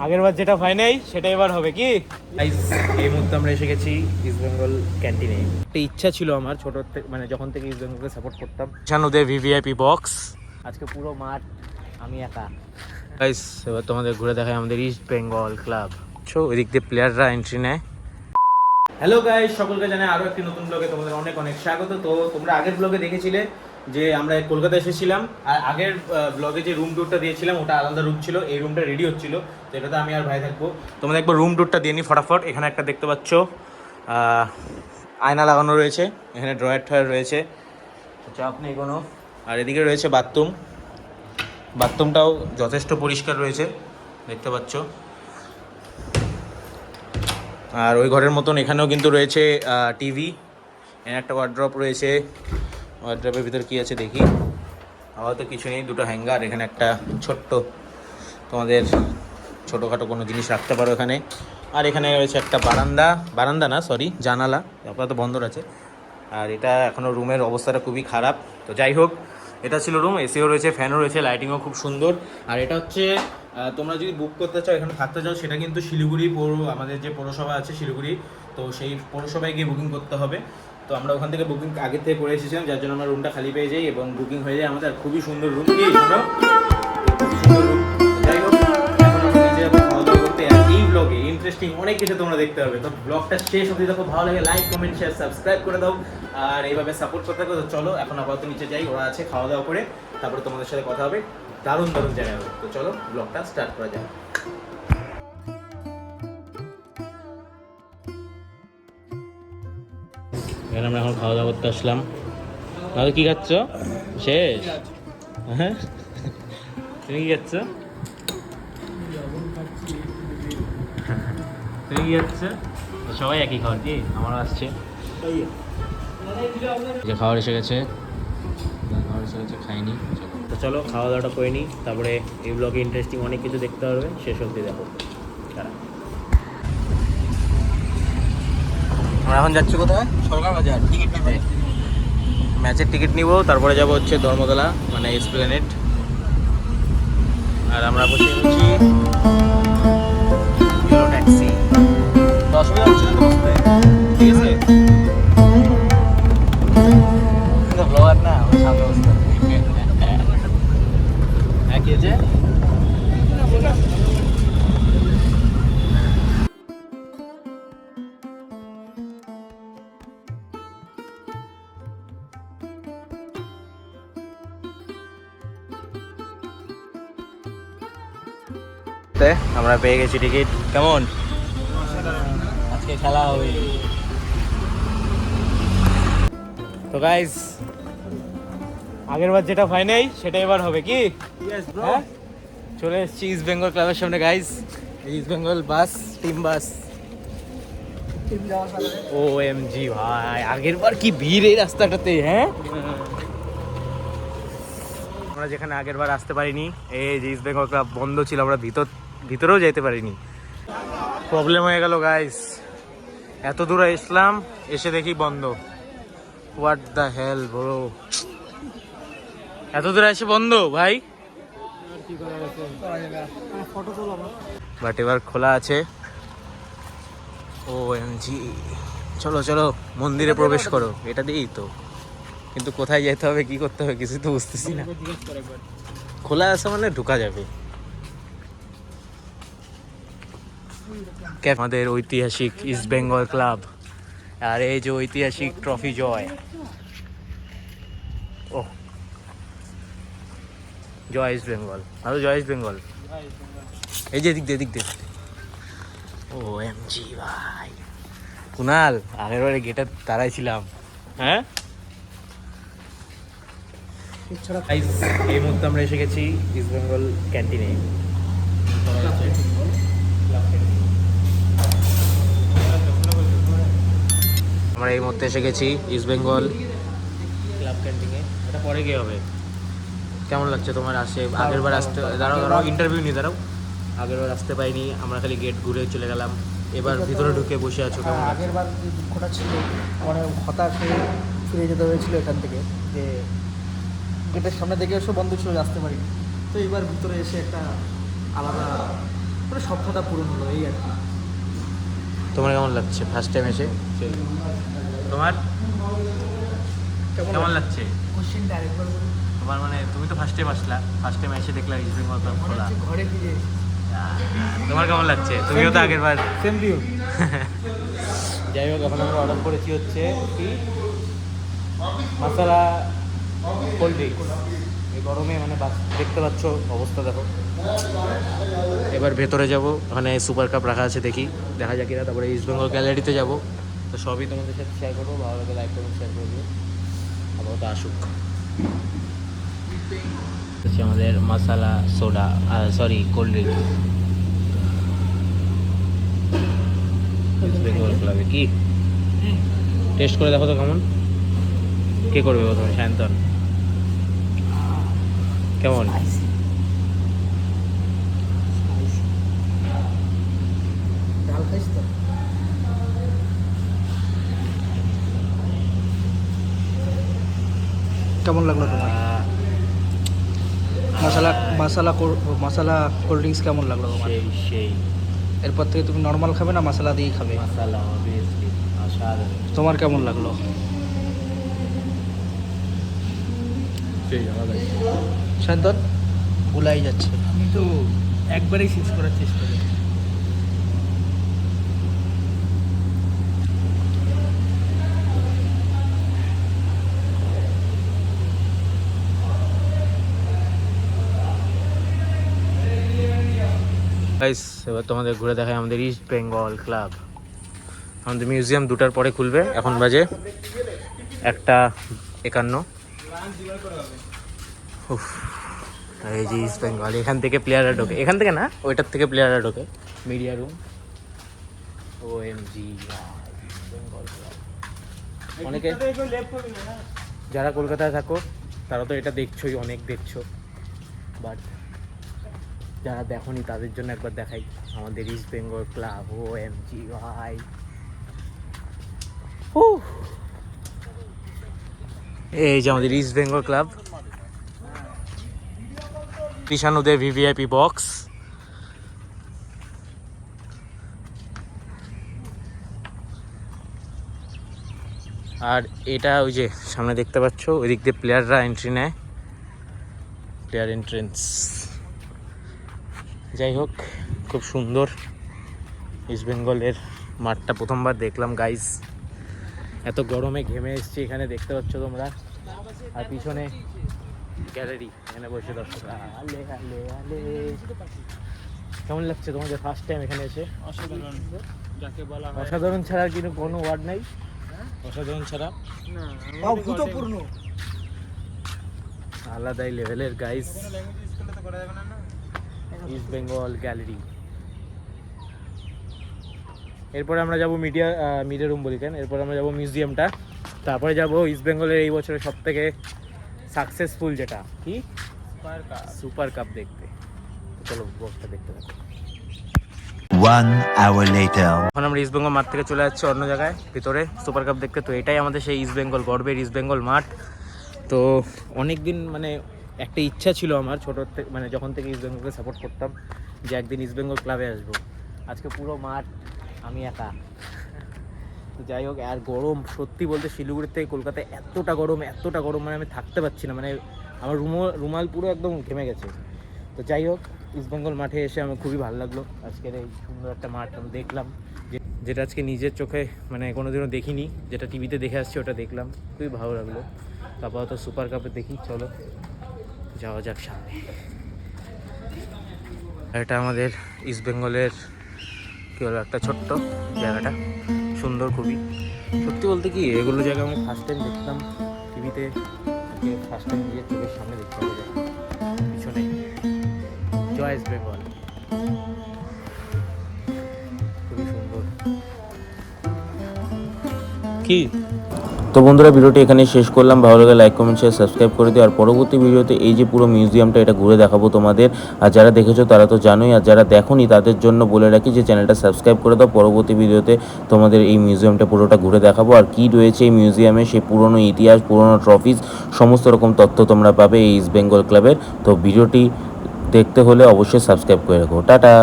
আগের বার যেটা হয় নাই সেটা এবার হবে কি? এই মুহূর্তে আমরা এসে গেছি ইস্ট বেঙ্গল ক্যান্টিনে একটা ইচ্ছা ছিল আমার ছোট থেকে মানে যখন থেকে ইস্ট বেঙ্গলকে সাপোর্ট করতাম। শানুদের ভিভিআইপি বক্স আজকে পুরো মাঠ আমি একা। গাইস এবার তোমাদের ঘুরে দেখায় আমাদের ইস্ট বেঙ্গল ক্লাব সো এদিক দিয়ে প্লেয়াররা এন্ট্রি নেয়। হ্যালো গাইস সকলকে জানাই আরও একটি নতুন ব্লগে তোমাদের অনেক অনেক স্বাগত। তো তোমরা আগের ব্লগে দেখেছিলে যে আমরা কলকাতা এসেছিলাম আর আগের ব্লগে যে রুম ট্যুরটা দিয়েছিলাম ওটা আলাদা রুম ছিল এই রুমটা রেডি হচ্ছিল। তো আমি আর ভাই থাকব। তোমাদের একবার রুম ট্যুরটা দিয়ে নিই ফটাফট। এখানে একটা দেখতে পাচ্ছ আয়না লাগানো রয়েছে, এখানে ড্রয়ার ট্রয়ার রয়েছে। চাপ নেই কোনো আর এদিকে রয়েছে বাথরুম বাথরুমটাও যথেষ্ট পরিষ্কার রয়েছে, দেখতে পাচ্ছ। আর ওই ঘরের মতন এখানেও কিন্তু রয়েছে টিভি এখানে একটা ওয়ার্ড্রপ রয়েছে। ওয়ার্ড্রপের ভিতর কি আছে দেখি। আপাতত কিছু নেই, দুটো হ্যাঙ্গার এখানে একটা ছোট্ট তোমাদের ছোটোখাটো কোনো জিনিস রাখতে পারো এখানে। আর এখানে রয়েছে একটা বারান্দা। বারান্দা না সরি জানালা। আপাতত বন্ধ আছে আর এটা এখনও রুমের অবস্থাটা খুবই খারাপ। তো যাই হোক, এটা ছিল রুম, এসিও রয়েছে, ফ্যানও রয়েছে, লাইটিংও খুব সুন্দর। আর এটা হচ্ছে তোমরা যদি বুক করতে চাও, এখানে থাকতে চাও, সেটা কিন্তু শিলিগুড়ি পৌর, আমাদের যে পৌরসভা আছে শিলিগুড়ি, তো সেই পৌরসভায় গিয়ে বুকিং করতে হবে। তো আমরা ওখান থেকে বুকিং আগে থেকে করে এসেছিলাম, যার জন্য আমরা রুমটা খালি পেয়ে যাই এবং বুকিং হয়ে যায় আমাদের। খুবই সুন্দর রুম কি খুবই সুন্দর room। ইন্টারেস্টিং অনেক কিছু তোমরা দেখতে পাবে তো ব্লগটা শেষ অবধি দেখো ভালো লাগে লাইক কমেন্ট শেয়ার সাবস্ক্রাইব করে দাও। আর এইভাবে সাপোর্ট করতে থাকো তো চলো এখন আপাতত নিচে যাই ওরা আছে খাওয়া দাওয়া করে তারপরে তোমাদের সাথে কথা হবে। দারুণ দারুণ জায়গা হবে। তো চলো ব্লগটা স্টার্ট করা যাক। এখানে আমরা এখন খাওয়া দাওয়া করতে আসলাম। দাদা কি খাচ্ছ? শেষ? হ্যাঁ? তুমি কি খাচ্ছ? কি খাচ্ছ সবাই একই খাবার কি আমারও আসছে। যে খাবার এসে গেছে। খাবার এসে গেছে খাইনি। তো চলো খাওয়া দাওয়াটা করে নিই। তারপরে এই ব্লগে ইন্টারেস্টিং অনেক কিছু দেখতে পারবে। শেষ অবধি দেখো। আমরা এখন যাচ্ছি কোথায়? সরকার বাজার। টিকিট নিতে ম্যাচের টিকিট নিব। তারপরে যাব হচ্ছে ধর্মতলা মানে এসপ্লেনেট আর আমরা বসে গেছি তে আমরা পেয়ে গেছি টিকিট। কেমন? আজকে খেলা হবে। তো গাইস আগের বার যেটা হয় নাই সেটা এবার হবে কি? হ্যাঁ? চলে এসেছি ইস্ট বেঙ্গল ক্লাবের সামনে guys East Bengal bus team bus O M G ভাই আগের বার কি ভিড় এই রাস্তাটাতে হ্যাঁ? আমরা যেখানে আগের বার আসতে পারিনি এই যে ইস্ট বেঙ্গল ক্লাব বন্ধ ছিল আমরা ভিতর ভিতরেও যেতে পারিনি। প্রবলেম হয়ে গেল গাইস এত দূরে ইসলাম এসে দেখি বন্ধ। হোয়াট দ্য হেল বড় এত দূরে এসে বন্ধ, ভাই? বাট এবার খোলা আছে। ও জি চলো চলো, মন্দিরে প্রবেশ করো। এটা দিয়েই তো। কিন্তু কোথায় যেতে হবে, কি করতে হবে কিছু তো বুঝতেছি না। খোলা আছে মানে ঢোকা যাবে। আমাদের ঐতিহাসিক ইস্ট বেঙ্গল ক্লাব আর এই যে ঐতিহাসিক ট্রফি জয়। ও জয় ইস্ট বেঙ্গল ভালো জয় ইস্ট বেঙ্গল এই যে দিক দিয়ে দিক দিয়ে। ও এম জি ভাই। কুনাল আগের বারে গেটে তারাই ছিলাম হ্যাঁ? এই মুহূর্তে আমরা এসে গেছি ইস্ট বেঙ্গল ক্যান্টিনে আমরা এই মুহূর্তে এসে গেছি ইস্ট বেঙ্গল ক্লাব ক্যান্টিনে এটা পরে গিয়ে হবে। কেমন লাগছে তোমার আসে? আগের বার আসতে দাঁড়াও দাঁড়াও ইন্টারভিউ নিয়ে দাঁড়াও। আগের বার আসতে পাইনি আমরা খালি গেট ঘুরে চলে গেলাম। এবার ভিতরে ঢুকে বসে আছো কেমন লাগছে? আগের বার দুঃখটা ছিল মানে হতাশ হয়ে ফিরে যেতে হয়েছিল এখান থেকে যে গেটের সামনে দেখে এসে বন্ধ ছিল আসতে পারিনি। তো এবার ভিতরে এসে একটা আলাদা পুরো স্বপ্নটা পূরণ হলো এই আর কি। তোমার কেমন লাগছে? ফার্স্ট টাইম এসে? তোমার? কেমন লাগছে? কোশ্চেনটা আরেকবার তোমার মানে তুমি তো ফার্স্ট টাইম আসলা ফার্স্ট টাইম এসে দেখলা ইস্ট বেঙ্গল ক্লাব খোলা। ঘরে ফিরে তোমার কেমন লাগছে? তুমিও তো আগের বার সেম ভিউ যাই হোক এখন আমরা অর্ডার করেছি হচ্ছে কি? মশলা কোল্ড ড্রিঙ্কস গরমে মানে দেখতে পাচ্ছ অবস্থা দেখো। এবার ভেতরে যাব, ওখানে সুপার কাপ রাখা আছে দেখি, দেখা যাক কিনা, তারপরে ইস্ট বেঙ্গল গ্যালারিতে যাব। তো সবই তোমাদের সাথে শেয়ার করব, ভালো লাগে লাইক করব শেয়ার করে দিও। আপাতত আসুক। হচ্ছে আমাদের masala soda sorry cold drink Bengal ক্লাবে কি? টেস্ট করে দেখো তো কেমন। কে করবে প্রথমে, সায়ন্তন? কেমন? কেমন লাগল তোমার? মশলা মশলা মশলা কোল্ড ড্রিঙ্কস কেমন লাগল তোমার? সেই সেই। এরপর থেকে তুমি নর্মাল খাবে না মশলা দিয়েই খাবে? মশালা অবভিয়াসলি তোমার কেমন লাগল? সেই আলাদা শান্তন ভুলাই যাচ্ছে। আমি তো একবারেই শেষ করার চেষ্টা করি। গাইস এবার তোমাদের ঘুরে দেখায় আমাদের ইস্ট বেঙ্গল ক্লাব আমাদের মিউজিয়াম দুটার পরে খুলবে এখন বাজে একটা একান্ন। এই যে ইস্ট বেঙ্গল এখান থেকে প্লেয়াররা ঢোকে। এখান থেকে না? ওইটার থেকে প্লেয়াররা ঢোকে। Media room O M G অনেকে যারা কলকাতায় থাকো, তারা তো এটা দেখছোই, অনেক দেখছ। বাট যারা দেখনি, তাদের জন্য একবার দেখাই। আমাদের East Bengal club O M G ভাই। এই যে আমাদের ইস্ট বেঙ্গল ক্লাব কৃষাণুদের ভিভিআইপি বক্স। আর এটা ওই যে সামনে দেখতে পাচ্ছ, ওই দিক দিয়ে প্লেয়াররা এন্ট্রি নেয়। প্লেয়ার এন্ট্রেন্স যাই হোক, খুব সুন্দর ইস্ট বেঙ্গলের মাঠটা প্রথমবার দেখলাম গাইস এত গরমে ঘেমে এসছি, এখানে দেখতে পাচ্ছ তোমরা। আর পিছনে গ্যালারি এখানে বসে দর্শকরা আলে আলে আলে। কেমন লাগছে তোমাদের ফার্স্ট টাইম এখানে এসে? অসাধারণ। যাকে বলা অসাধারণ ছাড়া কিন্তু কোনো ওয়ার্ড নাই? অসাধারণ ছাড়া? অভূতপূর্ণ। আলাদাই লেভেলের গাইস ইস্ট বেঙ্গল গ্যালারি এরপরে আমরা যাব মিডিয়া মিডিয়া রুম বলি কেন? এরপর আমরা যাব মিউজিয়ামটা তারপরে যাব ইস্ট বেঙ্গলের এই বছরের সব থেকে সাকসেসফুল যেটা কি? সুপার কাপ দেখতে। তো চলো বক্সটা দেখতে থাকো। One hour later. এখন আমরা ইস্ট বেঙ্গল মাঠ থেকে চলে যাচ্ছি অন্য জায়গায় ভিতরে সুপার কাপ দেখতে। তো এটাই আমাদের সেই ইস্ট বেঙ্গল গর্বের ইস্ট বেঙ্গল মাঠ। তো অনেক দিন মানে একটা ইচ্ছা ছিল আমার ছোটোর থেকে মানে যখন থেকে ইস্ট বেঙ্গলকে সাপোর্ট করতাম যে একদিন ইস্ট বেঙ্গল ক্লাবে আসব। আজকে পুরো মাঠ আমি একা। তো যাই হোক, আর গরম, সত্যি বলতে শিলিগুড়ির থেকে কলকাতায় এতটা গরম এতটা গরম মানে আমি থাকতে পারছি না মানে আমার রুমো, রুমাল পুরো একদম ঘেমে গেছে। তো যাই হোক ইস্টবেঙ্গল মাঠে এসে আমার খুবই ভালো লাগল। আজকের এই সুন্দর একটা মাঠ আমি দেখলাম যেটা আজকে নিজের চোখে মানে কোনোদিনও দেখিনি, যেটা টিভিতে দেখে আসছি ওটা দেখলাম, খুবই ভালো লাগল। তারপর তো সুপার কাপে দেখি, চলো, যাওয়া যাক সামনে। এটা আমাদের ইস্টবেঙ্গলের কী বলব একটা ছোট্ট জায়গাটা। সুন্দর খুবই। সত্যি বলতে কি, এগুলো জায়গা আমি ফার্স্ট টাইম দেখতাম টিভিতে ফার্স্ট টাইম নিজের চোখের সামনে দেখতে হবে। পিছনে। ইস্ট বেঙ্গল খুবই সুন্দর। কি? তো বন্ধুরা, ভিডিওটি এখানে শেষ করলাম। ভালো লাগে লাইক কমেন্ট শেয়ার সাবস্ক্রাইব করে দিও। আর পরবর্তী ভিডিওতে এই যে পুরো মিউজিয়ামটা, এটা ঘুরে দেখাবো তোমাদের। আর যারা দেখেছ, তারা তো জানোই। আর যারা দেখোনি, তাদের জন্য বলে রাখি যে চ্যানেলটা সাবস্ক্রাইব করে দাও। পরবর্তী ভিডিওতে তোমাদের এই মিউজিয়ামটা, পুরোটা ঘুরে দেখাবো। আর কি রয়েছে এই মিউজিয়ামে? সেই পুরনো ইতিহাস, পুরনো ট্রফিজ সমস্ত রকম তথ্য তোমরা পাবে এই ইস্ট বেঙ্গল ক্লাবের তো ভিডিওটি দেখতে হলে অবশ্যই সাবস্ক্রাইব করে রাখো। টাটা!